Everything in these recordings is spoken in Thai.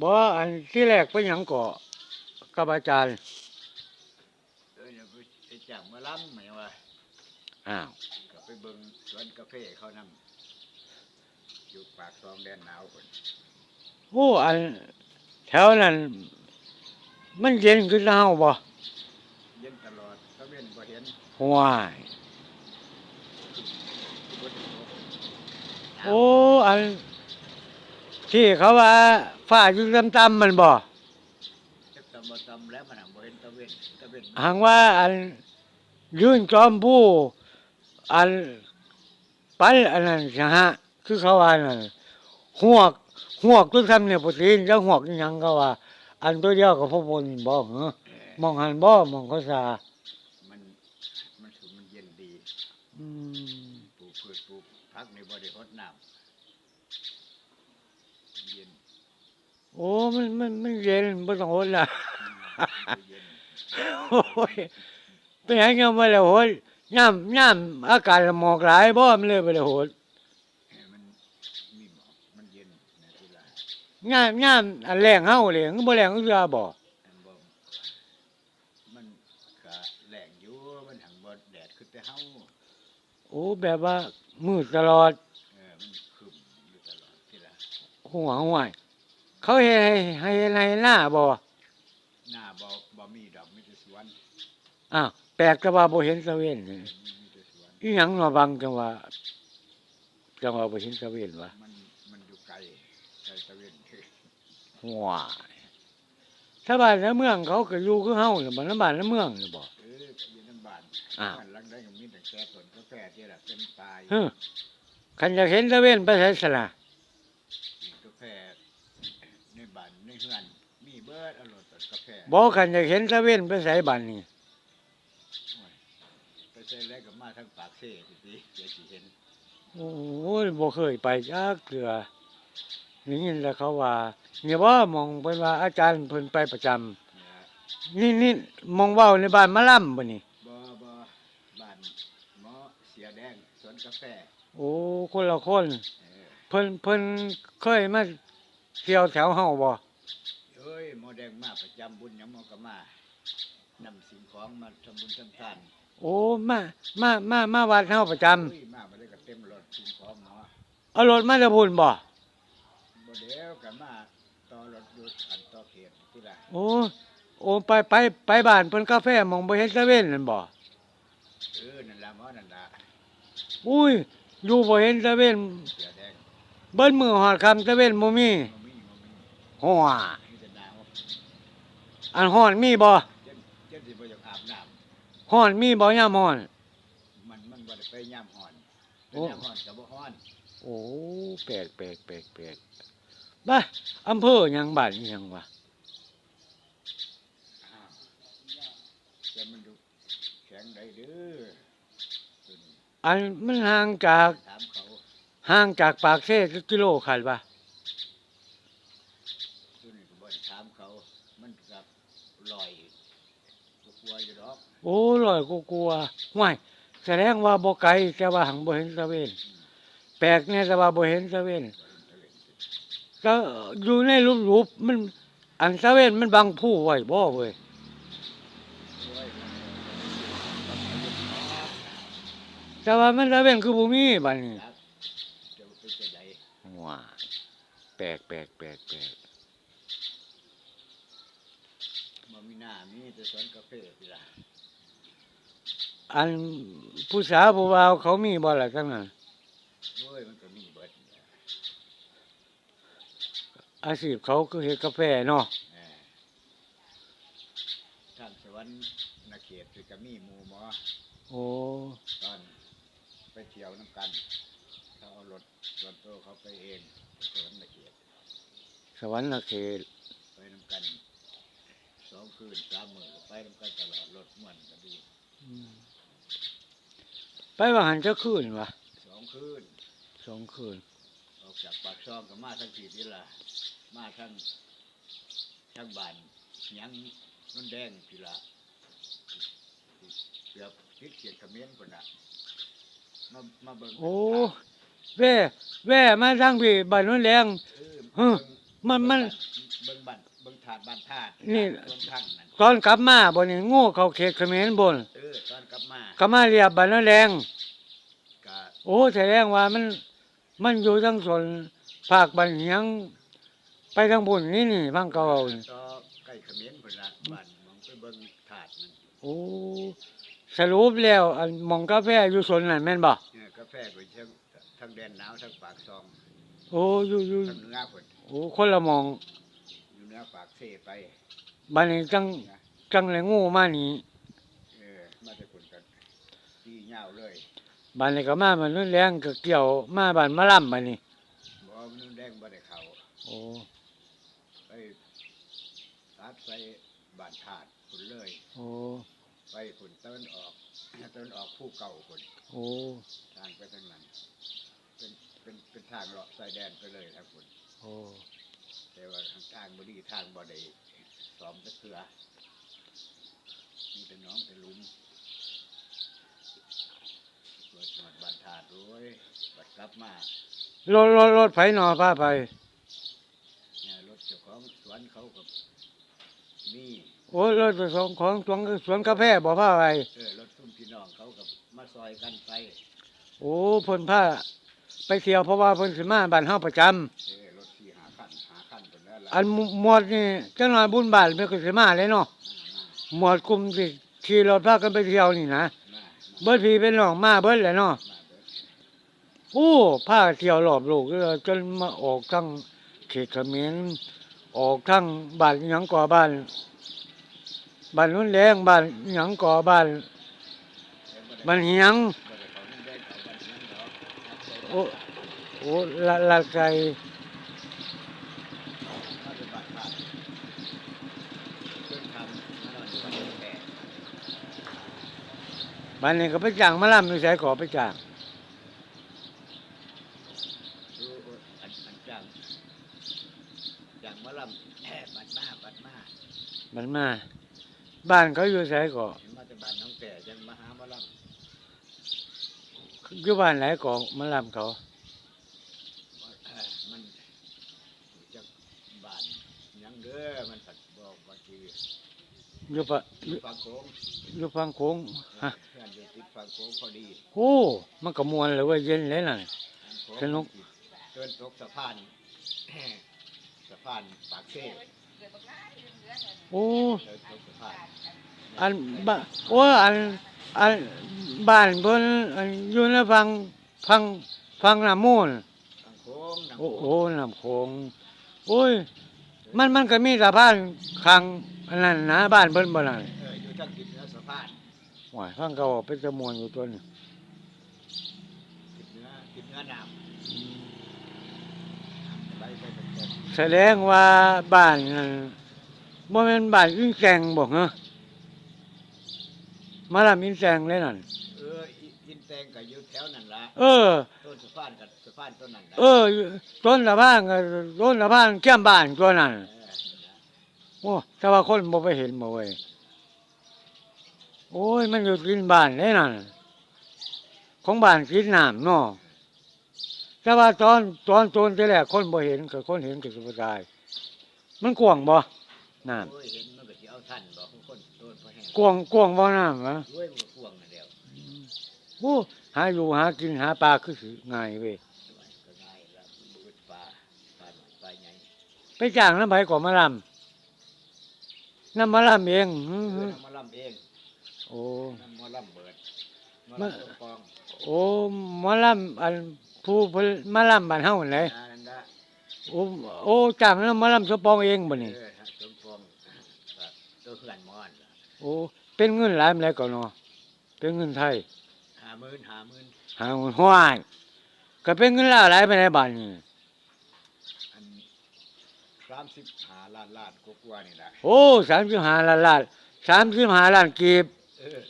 บ่อันที่แรกไปหยังก่อกับอาจารย์เออเนี่ยไปจับมาล้ำหมายว่าอ้าวก็ไปเบิ่งสวนกาแฟเขานำอยู่ปากซองแดนหนาวคนโอ้อันแถวนั้นมันเย็นขึ้นเฮาบ่เย็นตลอดเขาเว้นบ่เห็นห่วยโอ้อันที่เขาว่า ฟ้าอยู่ต่ำๆมันบ่จักตำบ่ตำแล้วมันหังบ่เห็นตะเว้นตะเว้นหางว่าอันยืนจอมผู้อันไปอันนั้นนะฮะคือเขาว่านั่นหวกหวกทุกทำเนี่ยปกติแล้วหวกอีหยังก็ว่า อันตัวเดียวกับพวกบนบ่เหรอเออมองหันบ่มองเขาซามันมันสูงมันเย็นดีอืม ปลูกพืชปลูกผักในบ่ได้รดน้ำเย็น โอ้มันมันมันเย็นบ่ต้องอดละอืมเย็นโอ้ยไปหาเงินมาแล้วโหยย่ำย่ำอากาศหมอกหลายบ่มันเลยไปแล้วโหยเออมันมีหมอกมันเย็นนะทีละย่ำย่ำอันแรงเฮาเลยบ่แรงก็คือบ่อันบ่มันก็แหลงอยู่มันหังบ่แดดคือแต่เฮาโอ้แบบว่ามืดตลอดเออมันคึมอยู่ตลอดทีละหัวห่วย เขาเฮ็ดให้ให้ให้หน้าบ่หน้าบ่บ่มีดอกมีแต่สวนอ้าวแปลกแต่ว่าบ่เห็นตะเวนนี่มีมีแต่สวนอีหยังมาบังจังว่าจังว่าบ่เห็นตะเวนวะมันมันอยู่ไกลไกลตะเวนคือหัวถ้าบ้านในเมืองเขาก็อยู่คือเฮานี่บ่ในบ้านในเมืองนี่บ่เอออยู่น้ำบ้านอ้าวบ้านหลังใดก็มีแต่แค่ต้นกาแฟที่ละเป็นตายเฮ้อคันอยากเห็นตะเวนไปไสซะล่ะ มีกาแฟในบ้าน ในเฮือนมีเบิดเอารมณ์ต้นกาแฟบ่คันอยากเห็นตะเวนไปไสบ้านนี่โอ้ยไปใส่แล้วก็มาทั้งปากเซ่สิเดี๋ยวสิเห็นโอ้ยบ่เคยไปจักเทื่อได้ยินแต่เขาว่าเนี่ยบ่มองเพิ่นว่าอาจารย์เพิ่นไปประจำเนี่ยนี่นี่มองเว้าในบ้านมะล่ำบ่นี่ บ่บ่บ้านหมอเสียแดงสวนกาแฟโอ้คนละคน เออเพิ่นเพิ่นเคยมาเที่ยวแถวเฮาบ่ เอ้ยหมอแดงมาประจำบุญหยังหมอก็มานำสิ่งของมาทำบุญทำทานโอ้มามามามาวัดเฮาประจำเอ้ยมาบ่ได้ก็เต็มรถสิ่งของหมอเอารถมาจะพุ่นบ่บ่เดี๋ยวก็มาต่อรถอยู่อันต่อเขตที่ละโอ้โอ้ไปไปไปบ้านเพิ่นกาแฟมองบ่เห็นตะเวนนั่นบ่เออนั่นล่ะหมอนั่นล่ะอุ้ยอยู่บ่เห็นตะเวนเสียแดงเบิ้นมือหอดคำตะเวนบ่มีบ่มี บ่มีฮ้อมีแต่หนาวอันฮ้อนมีบ่เจ็ดเจ็ดสิบ่อยากอาบน้ำฮ้อนมีบ่ยามฮ้อนมันมันบ่ได้ไปยามฮ้อนโอ้ยามฮ้อนก็บ่ฮ้อนโอ้แปลกแปลกแปลกแปลกบ้าอำเภอหยังบ้านอิหยังวะอ้าวแต่มันดูแข็งได้เด้อตัวนี้อันมันห่างจากถามเขาห่างจากปากเซ่สักกิโลขาดบ่ ตัวนี้ก็บ่ได้ถามเขา มันกับลอยก็กลัวอยู่ดอก โอ้ลอยกูกลัวห่วยแสดงว่าบ่ไกลแต่ว่าหังบ่เห็นตะเวนแปลกแน่แต่ว่าบ่เห็นตะเวนบ่เห็นตะเวนก็อยู่ในรูปๆมัน อันตะเวนมันบังผู้ไว้บ่เว้ยแต่ว่ามันตะเวนคือบ่มีบัดนี้ว้าแปลกแปลกแปลกแปลกบ่มีหน้ามีแต่สวนกาแฟพี่ล่ะ อันผู้สาวผู้บ่าวเขามีบ่ล่ะทั้งนั้นโอ้ยมันก็มีเบิดเนี่ยอาชีพเขาคือเฮ็ดกาแฟเนาะเออทางสวรรค์นาเขตคือก็มีหมู่หมอโอ้ตอนไปเที่ยวน้ำกัน เขาเอารถรถโตวเขาไปเองไปสวรรค์นาเขตสวรรค์เขตไปน้ำกันสองคืนสามมื้อไปน้ำกันตลอดรถม่วนก็ดี อืมไป ว่าหันจะคืนวะสองคืนสองคืนออกจากปากซองก็มาทั้งทีนี่ล่ะมาทั้งทั้งบ้านหยังนนแดงพี่ละเกือบติดเขียนคอมเขมนต์คนน่ะมามาเบิ่งโอ้แว่แว่มาทางพี่บ้านโนู้นแรงเออเออมันมันเบิ่ถาดบ้านธาตุนี่ต้นทั้งนั่นตอนกลับมาบ่นี่โง่เข้าเขตเขมรบนเออตอนกลับมากลับมาเรียบบ้านนาแดงก็ โอ้แสดงว่ามันมันอยู่ทั้งส่วนภาคบันเหียง ไปทางบุญนี่นี่บางเก่านี่ต่อใกล้เขมรพุ่นละบ้านมองไปเบิ่งถาดมันโอ้สรุปแล้วอันหมองกาแฟอยู่ส่วนนั้นแม่นบ่เนี่ยกาแฟไปทั้งทั้งแดนหนาวทั้งปากซองโอ้อยู่อยู่ทั้งเหนือพุ่นโอ้คนละหมองอยู่เหนือปากเสไปบัดนี้จังนะจังเลยงูมานี่เออมาจากคนกันที่ยาวเลย บัดนี้ก็มามันรุนแรงก็เกี่ยวมาบ้านมะล่ำบัดนี้บ่มันแดงบ่ได้เข้าโอ้ไปตัดใส่บ้านถาดพุ่นเลย โอ้ไปพุ่นต้นออกต้นออกผู้เก่าพุ่นโอ้ทางไปทางนั้นเป็นเป็นเป็นทางเลาะชายแดนไปเลยครับพุ่นโอ้แต่ว่าทางทางบ่ดีทางบ่ได้ซ้อมตะเคือมีแต่น้องแต่หลุม รถมาบ้านถาดด้วยบัดกลับมารถรถรถไผหนอพาไป เนี่ยรถเจ้าของสวนเขากับมีโอ้รถไปส่งของสวนสวนกาแฟบ่พาไป เออรถซุ่มพี่น้องเขากับมาซอยกันไปโอ้เพิ่นพาไปเที่ยวเพราะว่าเพิ่นสิมาบ้านเฮาประจำเออรถสี่หาคันหาคันคนนั้นละอันหมวดนี่จังหน่อยบุญบาทมันก็สิมาเลยเนาะหมวดกลุ่มที่ขี่รถพากันไปเที่ยวนี่นะมามา เบิดพี่เป็นน้องมาเบิดแหละเนาะโอ้พาเที่ยวรอบโลกเลยจนมาออกทั้งเขตเขมรออกทั้งบ้านหยังก่อบ้านบ้านนุ่นแรงบ้านหยังก่อบ้านบ้านเหียงโอ้โอ้ละละไก บ้านนี้ก็ไปจ้างมาล่ำอยู่ไสก่อไปจ้างอย่างมะลำแอบบัดมาบัดมามันมา บ้านเขาอยู่ไสก่อเห็นมาแต่บ้านน้องแต่ยังมาหามะลอยู่บ้านไหนก่อมาล่ำเขาำเอ่อมันจากบ้านหยังเด้อมันผัดบอกว่าคือ อยู่ปะออยู่ยู่ฝั่งโค้งอยู่ฟังโค้งฮะเพื่อนอยู่ติดฝั่งโค้งพอดีโอ้มันก็มวนเลยเว่าเย็นเลยน่ะทางโค้งสนุก เดินตกสะพาน สะพานปากเซ่โอ้เดินตกสะพานอันบ้าโอ้อันอันบ้านเพิ่นอันอยู่ในฟังฟังฟังน้ำมูลทางโค้งทางโอ้โค้โอ้งน้ำโขงโอ้ย มันมันก็มีสะพานข้างอันนั้นนะบ้านเพิ่นบ่นั่นเอออยู่ทางทิศเหนือสะพานหวายฟังเขาบอกเป็นจำนวนอยู่ตัวนี้ทิศเหนือทิศเหนือน้ำไหลไปเป็นต้นแสดงว่าบ้านนั้นบ่แม่นบ้านอินแสงบ่เหรอมาลำอินแสงเลยนั่นเอออิอินแตงกับอยู่แถวนั่นละเออ ต้นสะพานกับสะ พานต้นนั้นละเออต้นละบ้านก็ต้นละบ้านแก้มบ้านตัวนั้น เออนั่นละโอ้แต่ว่าคนบ่ไปเห็นบ่เว้ยโอ้ย มันอยู่กินบ้านเลยนั่นของบ้านกินน้ำเนาะแต่ว่าตอนตอนโจนที่แรกคนบ่เห็นก็คนเห็นก็สิบ่ตาย มันกว้างบ่น้ำโอ้ยเห็นมันก็สิเอาท่านบอกคนต้นพอแห้งกว้างกว้างบ่น้ำวะด้วยมันก็พ่วงนั่นเดียวโอ้หาอยู่หากินหาปลาคือสิง่ายเว้ย ก็ง่ายละมืดปลาปลาหน่อยปลาใหญ่ ไปจ้างน้ำไผก่อมาลำน้ำมาลำเองหึเอหึอน้ำมะลำเองโอ้ น้ำมะลำเบิดมะมาลำสมปองโอ้หมอลำอันผู้เพิ่นมาลำบ้านเฮานั่นแหละนั่นละโอ้โอ้จ้างน้ำหมอลำสปองเองบ่เอนี่อสมปองก็ตัวเขื่อนมอนล่ะโอ้เป็นเงินหลายปานใดก่อนเนาะเป็นเงินไทยห้าหมื่นห้าหมื่นหาเงินห้วยก็เป็นเงินลาวหลายปานใดบัดนี้อัน สามสิบห้าล้านล้านกว่าๆนี่แหละโอ้35ล้านล้าน35ล้านกีบเออ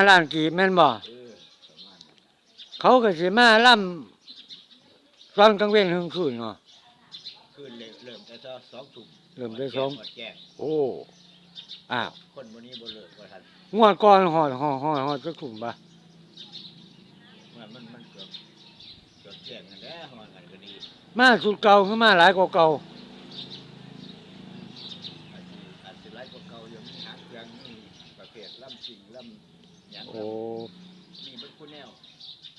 35ล้านกีบแม่นบ่เออประมาณนั้นเขาก็สิมาล่ำตอนกลางเว้นกลางคืนเนาะ คืนเริ่มเริ่มแต่สองทุ่มเริ่มแต่สองหมดแจ้งโอ้อ้าวคนวันนี้บ่เลิกว่าทันงวดก่อนหอดหอดหอดหอดจะถุ่มปะ มากสุดเก่าขึ้นมาหลายกว่าเก่าโอ้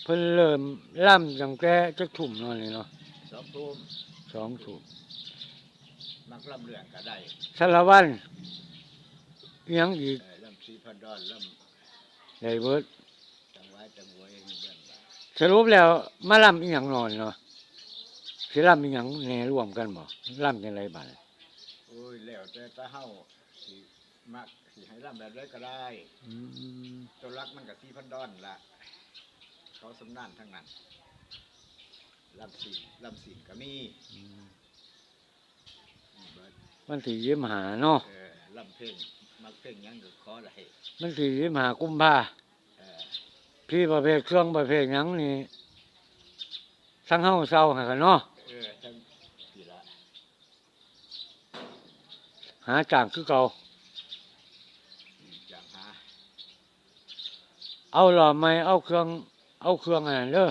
เพิ่นเริ่มล่ำจังแก่จะถุ่มเนอะเลยเนาะสองตูมสองถุ่มมักล่ำเรื่องก็ได้สารวัตรอิยังอีกเล่ำสีพันดอนล่เบิดำจัหวะเบื้องสรุปแล้วมาล่ำอีหยังหน่อยเนาะ สิล่ำอีหยังแหน่ร่วมกันบ่ล่ำจังไดบัดโอ้ยแล้วแต่ตาเฮาสิมักสิให้ลำแบบใดก็ได้อืมตัวรักมันกับสีพันดอนละเขาสำนานทั้งนั้นลำสีลำสีก็มีอืมนี่เบิดมันสิยิ้มหาเนาะเออลำเพ่งมักเพ่งหยังก็ขอได้มันสิยิ้มหากุมภาเออพี่ประเภทเครื่องประเภทหยังนี่ทั้งเฮาเศร้าหากันเนาะ เออทั้งทีละหาจ้างคือเก่าอย่างหาเอาหล่อไม้เอาเครื่อง เอาเครื่องอันนั้นเด้อ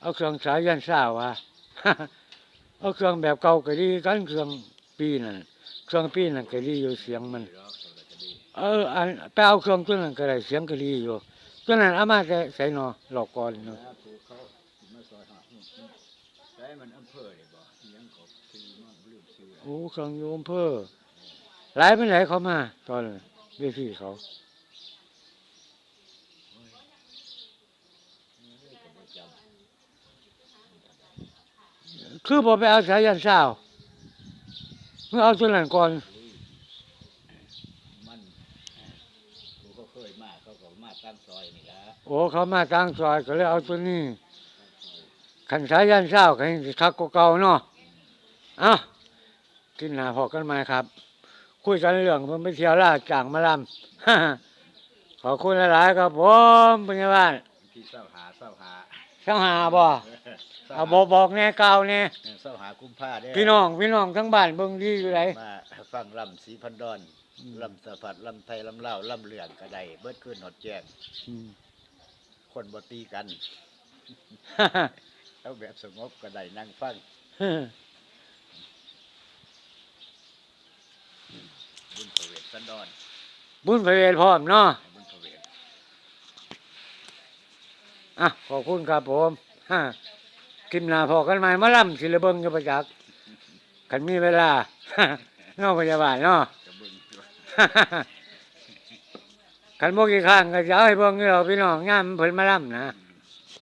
เอาเครื่องสายยันซ่าวะเอาเครื่องแบบเก่าก็ดีกันเครื่องปีนั่นเครื่องปีนั่นก็ดีอยู่เสียงมันดีหรอกเขาก็จะดีเอออันไปเอาเครื่องตัวนั้นก็ได้เสียงก็ดีอยู่ตัวนั้นเอามาแต่ใส่เนาะหลอกก่อนเนาะ แล้วผูเขาสิมาซอยหาอืมอืมแต่มันอำเภอเลยบ่อิหยังก็ซื้อมั่งลืมซื้อโอ้เครื่องโยมเพ้อหลายเป็นไหนเขามา ตอนเวทีเขาเอ้ยก็บ่จำคือบ่ไปเอาสายยันซ่าวเมื่อเอาตัวนั้นก่อนมันผูเขาเคยมาเขาก็มาตั้งซอยนี่ละโอ้เขามาทางซอยก็เลยเอาตัวนี้ ขันสายยันเศร้าขันสิคักกว่าเก่าเนาะเอ้ากินหนาพอกันไหมครับ คุยกันเรื่องเพิ่นไปเที่ยวลาดจางมาลำ ขอบคุณหลายๆครับผมเป็นไงบ้างที่เศร้าหาเศร้าหาเช้าหาบ่เอาบอกบอกแน่กล่าวแน่เออเศร้าหากุมผ้าเด้พี่น้องพี่น้องทั้งบ้านเบิ่งดีอยู่ไหน มาฟังลำสีพันดอนอืม ลำสะพัดลำไทยลำเล่าวลำเหลืองกระไดเบิดขึ้นหดแจ้งอืมคนบ่ตีกัน เอาแบบสงบกระไดนั่งฟังบุญพระเวทสันดอนบุญพระเวทพร้อมเนาะบุญพระเวทอะขอบคุณครับผมฮะกินหนาพอกันไหมมาล่ำศิลเบิงกันประจักษ์คันมีเวลาเนอกพยาบาลเนาะกระเบึงอยู่คันโมกี่ข้างก็จะเอาให้เบิ่งอยู่เราพี่น้องงามเพิ่นมาล่ำนะอืม